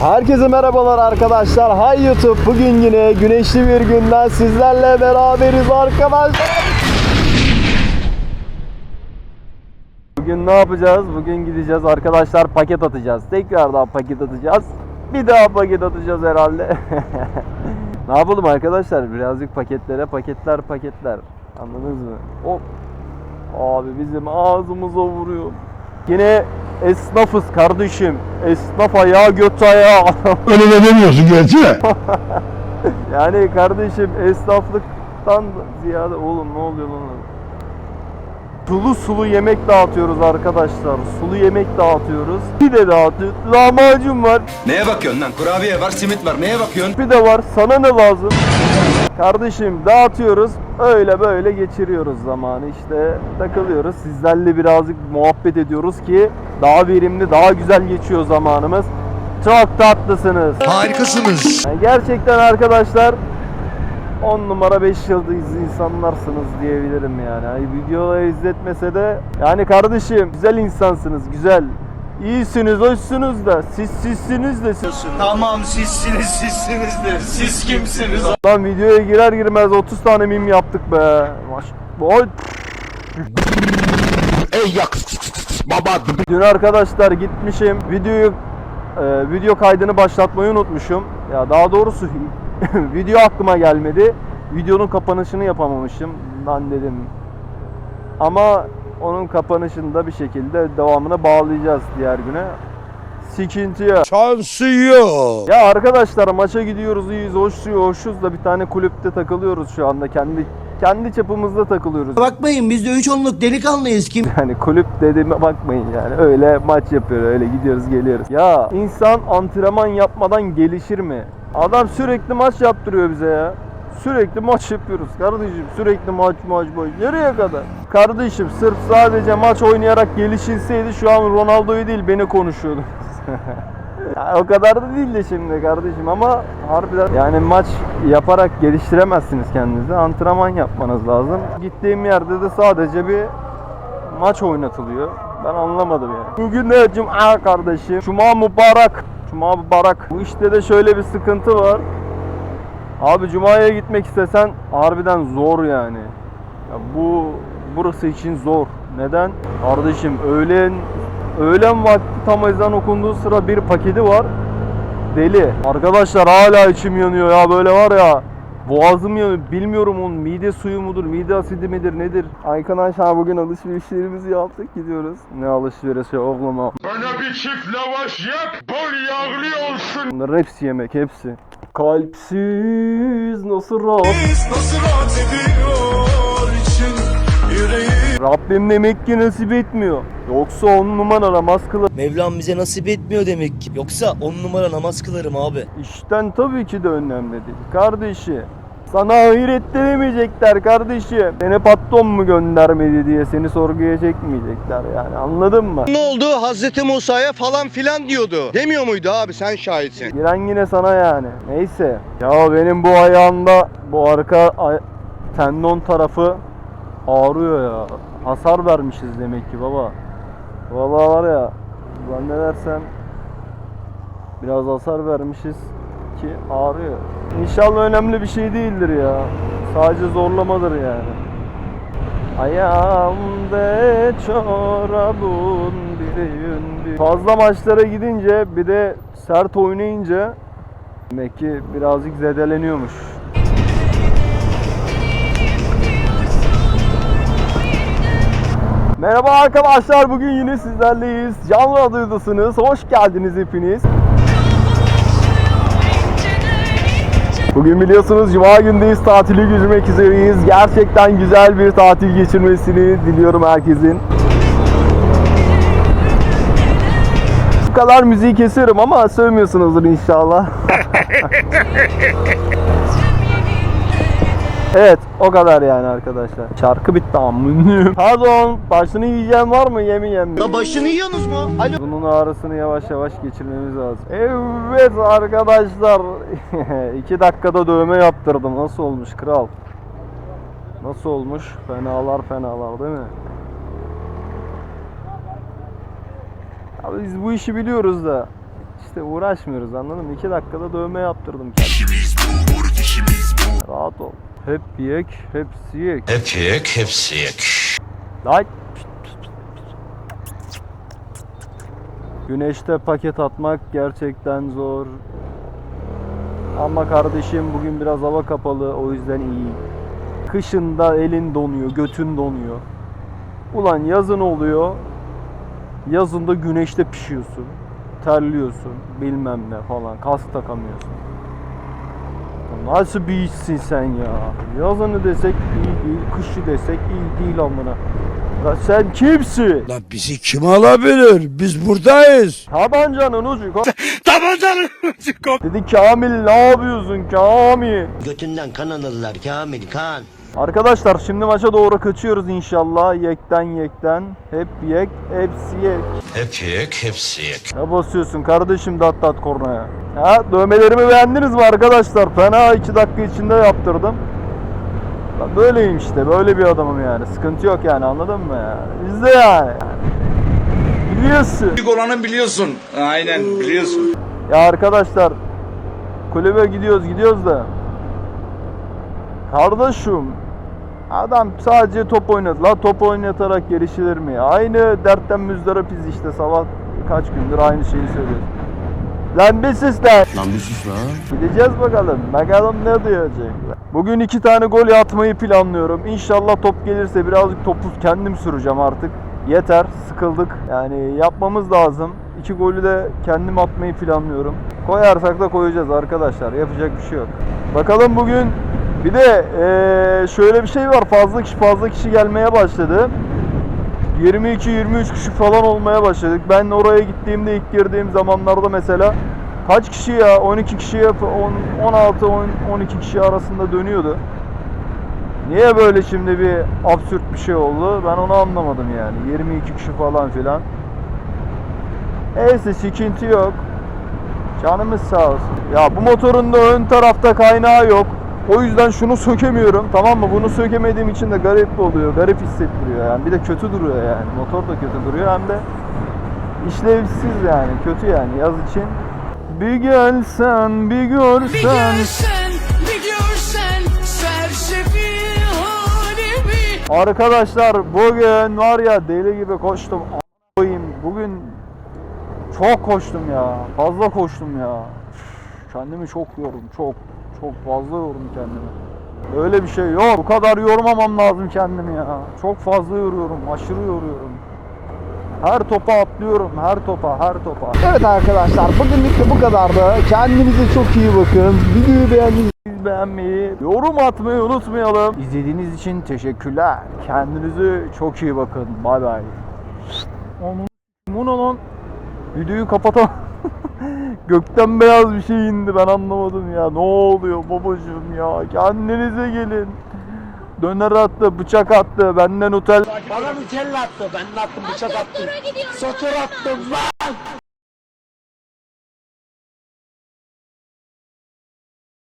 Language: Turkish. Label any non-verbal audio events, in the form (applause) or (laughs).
Herkese merhabalar arkadaşlar. Hay YouTube. Bugün yine güneşli bir günden sizlerle beraberiz arkadaşlar. Bugün ne yapacağız? Bugün gideceğiz arkadaşlar paket atacağız. Tekrardan paket atacağız. Bir daha paket atacağız herhalde. (laughs) ne yapalım arkadaşlar? Birazcık paketlere paketler paketler. Anladınız mı? Hop. Abi bizim ağzımıza vuruyor. Yine esnafız kardeşim. Esnaf ayağı göt ayağı. (laughs) Öyle de demiyorsun gerçi (laughs) yani kardeşim esnaflıktan ziyade oğlum ne oluyor lan? Sulu sulu yemek dağıtıyoruz arkadaşlar. Sulu yemek dağıtıyoruz. Bir de dağıtıyoruz. Lahmacun var. Neye bakıyorsun lan? Kurabiye var, simit var. Neye bakıyorsun? Bir de var. Sana ne lazım? Kardeşim dağıtıyoruz. Öyle böyle geçiriyoruz zamanı işte takılıyoruz. Sizlerle birazcık muhabbet ediyoruz ki daha verimli, daha güzel geçiyor zamanımız. Çok tatlısınız. Harikasınız. Yani gerçekten arkadaşlar 10 numara 5 yıldız insanlarsınız diyebilirim yani. yani videoları izletmese de yani kardeşim güzel insansınız güzel. İyisiniz, hoşsunuz da siz sizsiniz de siz. Tamam sizsiniz sizsiniz de siz kimsiniz? Lan videoya girer girmez 30 tane mim yaptık be. Maş. Oy. Ey yak baba. Dün arkadaşlar gitmişim videoyu e, video kaydını başlatmayı unutmuşum. Ya daha doğrusu (laughs) video aklıma gelmedi. Videonun kapanışını yapamamışım. Lan dedim. Ama onun kapanışını da bir şekilde devamına bağlayacağız diğer güne. Sikinti ya. Şansı yok. Ya arkadaşlar maça gidiyoruz iyiyiz hoşuz hoşuz da bir tane kulüpte takılıyoruz şu anda kendi kendi çapımızda takılıyoruz. Bakmayın biz de üç onluk delikanlıyız kim? Yani kulüp dediğime bakmayın yani öyle maç yapıyor öyle gidiyoruz geliyoruz. Ya insan antrenman yapmadan gelişir mi? Adam sürekli maç yaptırıyor bize ya. Sürekli maç yapıyoruz kardeşim. Sürekli maç maç maç. Nereye kadar? Kardeşim sırf sadece maç oynayarak gelişilseydi şu an Ronaldo'yu değil beni konuşuyordu. (laughs) Ya o kadar da değil de şimdi kardeşim ama harbiden yani maç yaparak geliştiremezsiniz kendinizi. Antrenman yapmanız lazım. Gittiğim yerde de sadece bir maç oynatılıyor. Ben anlamadım yani. Bugün ne Cuma kardeşim? Cuma mübarek. Cuma mübarek. Bu işte de şöyle bir sıkıntı var. Abi Cuma'ya gitmek istesen harbiden zor yani. Ya bu burası için zor. Neden? Kardeşim öğlen öğlen vakti tam ezan okunduğu sıra bir paketi var. Deli. Arkadaşlar hala içim yanıyor ya böyle var ya. Boğazım yanıyor. Bilmiyorum onun mide suyu mudur, mide asidi midir nedir? Arkadaşlar bugün alışverişlerimizi yaptık gidiyoruz. Ne alışverişi oğlum ha? Bana bir çift lavaş yap. Bol yağlı olsun. Bunların hepsi yemek hepsi. Kalpsiz nasıl rahat? Nasıl rahat ediyor? Rabbim demek ki nasip etmiyor. Yoksa on numara namaz kılar. Mevlam bize nasip etmiyor demek ki. Yoksa on numara namaz kılarım abi. İşten tabii ki de önemli değil. Kardeşi. Sana ahirette demeyecekler kardeşim. Seni patron mu göndermedi diye seni sorguya çekmeyecekler yani anladın mı? Ne oldu? Hazreti Musa'ya falan filan diyordu. Demiyor muydu abi sen şahitsin. Giren yine sana yani. Neyse. Ya benim bu ayağımda bu arka ay- tendon tarafı ağrıyor ya. Hasar vermişiz demek ki baba. Vallahi var ya zannedersem biraz hasar vermişiz ki ağrıyor. İnşallah önemli bir şey değildir ya. Sadece zorlamadır yani. Ayağımda çorabın bir. Fazla maçlara gidince bir de sert oynayınca demek ki birazcık zedeleniyormuş. Merhaba arkadaşlar bugün yine sizlerleyiz. Canlı radyodasınız. Hoş geldiniz hepiniz. Bugün biliyorsunuz Cuma gündeyiz. Tatili girmek üzereyiz. Gerçekten güzel bir tatil geçirmesini diliyorum herkesin. Bu kadar müziği kesiyorum ama sövmüyorsunuzdur inşallah. (laughs) evet o kadar yani arkadaşlar. Şarkı bitti amınım. Pardon başını yiyeceğim var mı yemeyeyim mi? La başını yiyorsunuz mu? Alo. Bunun ağrısını yavaş yavaş geçirmemiz lazım. Evet arkadaşlar. (laughs) 2 dakikada dövme yaptırdım. Nasıl olmuş kral? Nasıl olmuş? Fenalar fenalar değil mi? Abi biz bu işi biliyoruz da işte uğraşmıyoruz anladın mı? 2 dakikada dövme yaptırdım kendime. Hep yek, hepsi yek. Hep yek, hepsi yek. Lan. Güneşte paket atmak gerçekten zor. Ama kardeşim bugün biraz hava kapalı o yüzden iyi. Kışında elin donuyor, götün donuyor. Ulan yazın oluyor. Yazında güneşte pişiyorsun. Terliyorsun, bilmem ne falan. Kask takamıyorsun. Nasıl bir işsin sen ya? Yazını desek iyi değil, kışı desek iyi değil amına. Ya sen kimsin? Lan bizi kim alabilir? Biz buradayız. Tabancanın ucu. (laughs) Tabancanın ucu Dedi Kamil ne yapıyorsun Kamil? Götünden kan alırlar Kamil kan. Arkadaşlar şimdi maça doğru kaçıyoruz inşallah. Yekten yekten. Hep yek, hepsi yek. Hep yek, hepsi yek. Ne basıyorsun kardeşim dat dat kornaya? Ha dövmelerimi beğendiniz mi arkadaşlar? Fena 2 dakika içinde yaptırdım. Ben böyleyim işte. Böyle bir adamım yani. Sıkıntı yok yani anladın mı yani? Bizde yani. Biliyorsun. Büyük olanı biliyorsun. Aynen biliyorsun. Ya arkadaşlar kulübe gidiyoruz gidiyoruz da Kardeşim adam sadece top oynadı. La top oynatarak gelişilir mi? Aynı dertten müzdaripiz işte sabah kaç gündür aynı şeyi söylüyoruz. Lan bir sus lan. Lan bir sus lan. Gideceğiz bakalım. Bakalım ne diyecek. Bugün iki tane gol atmayı planlıyorum. İnşallah top gelirse birazcık topu kendim süreceğim artık. Yeter, sıkıldık. Yani yapmamız lazım. İki golü de kendim atmayı planlıyorum. Koyarsak da koyacağız arkadaşlar. Yapacak bir şey yok. Bakalım bugün bir de eee, şöyle bir şey var. Fazla kişi fazla kişi gelmeye başladı. 22-23 kişi falan olmaya başladık. Ben oraya gittiğimde ilk girdiğim zamanlarda mesela kaç kişi ya 12 kişiye 10, 16 10, 12 kişi arasında dönüyordu. Niye böyle şimdi bir absürt bir şey oldu? Ben onu anlamadım yani. 22 kişi falan filan. Neyse sıkıntı yok. Canımız sağ olsun. Ya bu motorun da ön tarafta kaynağı yok. O yüzden şunu sökemiyorum. Tamam mı? Bunu sökemediğim için de garip oluyor. Garip hissettiriyor yani. Bir de kötü duruyor yani. Motor da kötü duruyor. Hem de işlevsiz yani. Kötü yani yaz için. Bir gelsen, bir Bir görsen. görsen, bir görsen sersefil halimi Arkadaşlar bugün var ya deli gibi koştum. A- koyayım. Bugün çok koştum ya. Fazla koştum ya. Kendimi çok yordum. Çok. Çok fazla yordum kendimi. Öyle bir şey yok. Bu kadar yormamam lazım kendimi ya. Çok fazla yoruyorum. Aşırı yoruyorum. Her topa atlıyorum. Her topa, her topa. Evet arkadaşlar bugünlük de bu kadardı. Kendinize çok iyi bakın. Videoyu beğendiyseniz beğenmeyi, yorum atmayı unutmayalım. İzlediğiniz için teşekkürler. Kendinize çok iyi bakın. Bay bay. Onun bu ne lan? Videoyu kapatalım. Gökten beyaz bir şey indi ben anlamadım ya. Ne oluyor babacığım ya? Kendinize gelin. Döner attı, bıçak attı, benden otel Bana mükelle attı. Ben attım bıçak attım. Satır attım lan.